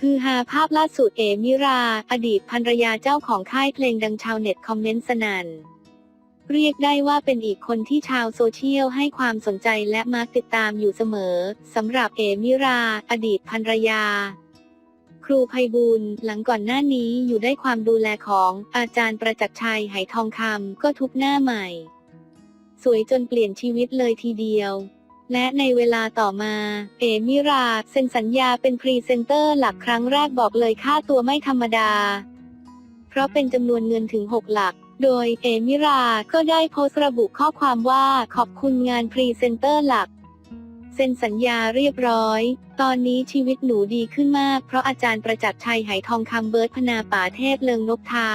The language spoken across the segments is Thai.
คือฮาภาพล่าสุดเอมิรา อดีตภรรยาเจ้าของค่ายเพลงดังชาวเน็ตคอมเมนต์สนั่น เรียกได้ว่าเป็นอีกคนที่ชาวโซเชียลให้ความสนใจและมักติดตามอยู่เสมอสำหรับเอมิรา อดีตภรรยา ครูไพบูลหลังก่อนหน้านี้อยู่ได้ความดูแลของอาจารย์ประจักษ์ชัยไหทองคำก็ทุบหน้าใหม่ สวยจนเปลี่ยนชีวิตเลยทีเดียว และในเวลาต่อมา เอมิรา เซ็นสัญญาเป็นพรีเซนเตอร์หลักครั้งแรกบอกเลยค่าตัวไม่ธรรมดา เพราะเป็นจำนวนเงินถึง 6 หลัก โดยเอมิรา ก็ได้โพสต์ระบุข้อความว่าขอบคุณงานพรีเซนเตอร์หลัก เซ็นสัญญาเรียบร้อย ตอนนี้ชีวิตหนูดีขึ้นมาก เพราะอาจารย์ประจักษ์ชัยไหทองคำเบิร์ตพนาป่าเทพเลิงนกทา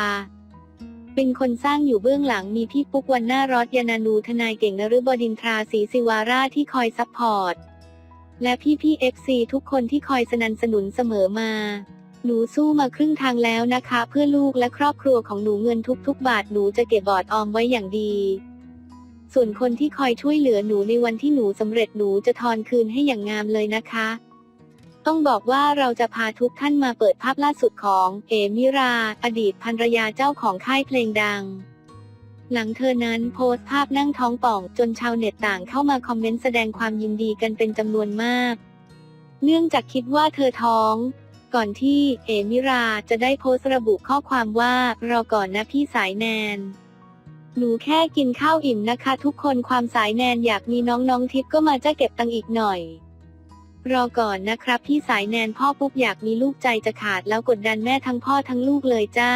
เป็นคนสร้างอยู่เบื้องหลังมีพี่ปุ๊กวันหน้ารอดยานานูทนายเก่งนฤบดินทราศรีศิวาราที่คอยซัพพอร์ต และพี่พี่เอฟซีทุกคนที่คอยสนันสนุนเสมอมา หนูสู้มาครึ่งทางแล้วนะคะ เพื่อลูกและครอบครัวของหนูเงินทุกๆ บาทหนูจะเก็บบอร์ดออมไว้อย่างดี ส่วนคนที่คอยช่วยเหลือหนูในวันที่หนูสำเร็จหนูจะทอนคืนให้อย่างงามเลยนะคะ ต้องบอกว่าเราจะพาทุกท่านมาเปิดภาพล่าสุดของ เอมิรา อดีตภรรยาเจ้าของค่ายเพลงดัง หลังเธอนั้นโพสต์ภาพนั่งท้องป่องจนชาวเน็ตต่างเข้ามาคอมเมนต์แสดงความยินดีกันเป็นจำนวนมาก เนื่องจากคิดว่าเธอท้อง ก่อนที่เอมิราจะได้โพสต์ระบุข้อความว่า รอก่อนนะพี่สายแนนหนูแค่กินข้าวอิ่มนะคะ ทุกคนความสายแนนอยากมีน้องน้องๆทิพย์ก็มาจะเก็บตังอีกหน่อย รอก่อนนะครับพี่สายแนนพ่อปุ๊บอยากมีลูกใจจะขาดแล้วกดดันแม่ทั้งพ่อทั้งลูกเลยจ้า